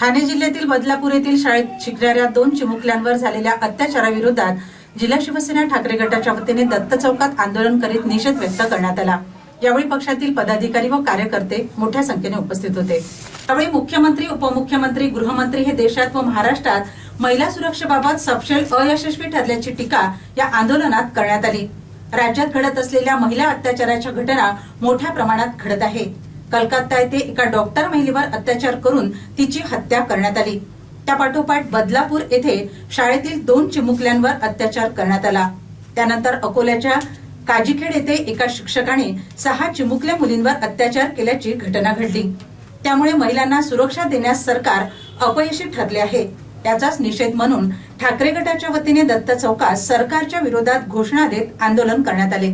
ठाणे जिल्ह्यातील बदलापूर येथील शाळेत शिकणाऱ्या दोन चिमुकल्यांवर झालेल्या अत्याचाराविरोधात जिल्हा शिवसेना ठाकरे गटाच्या वतीने दत्त चौकात आंदोलन करीत निषेध व्यक्त करण्यात आला. यावेळी पक्षातील पदाधिकारी व कार्यकर्ते मोठ्या संख्येने उपस्थित होते. त्यावेळी मुख्यमंत्री उपमुख्यमंत्री गृहमंत्री हे देशात व महाराष्ट्रात महिला सुरक्षेबाबत सपशेल अयशस्वी ठरल्याची टीका या आंदोलनात करण्यात आली. राज्यात घडत असलेल्या महिला अत्याचाराच्या घटना मोठ्या प्रमाणात घडत आहे. कलकत्ता येथे एका डॉक्टर महिलेवर अत्याचार करून तिची हत्या करण्यात आली. त्यापाठोपाठ बदलापूर येथे शाळेतील दोन चिमुकल्यांवर अत्याचार करण्यात आला. त्यानंतर अकोल्याच्या काजीखेड येथे एका शिक्षकाने सहा चिमुकल्या मुलींवर अत्याचार केल्याची घटना घडली. त्यामुळे महिलांना सुरक्षा देण्यास सरकार अपयशी ठरले आहे. त्याचाच निषेध म्हणून ठाकरे गटाच्या वतीने दत्त चौकात सरकारच्या विरोधात घोषणा देत आंदोलन करण्यात आले.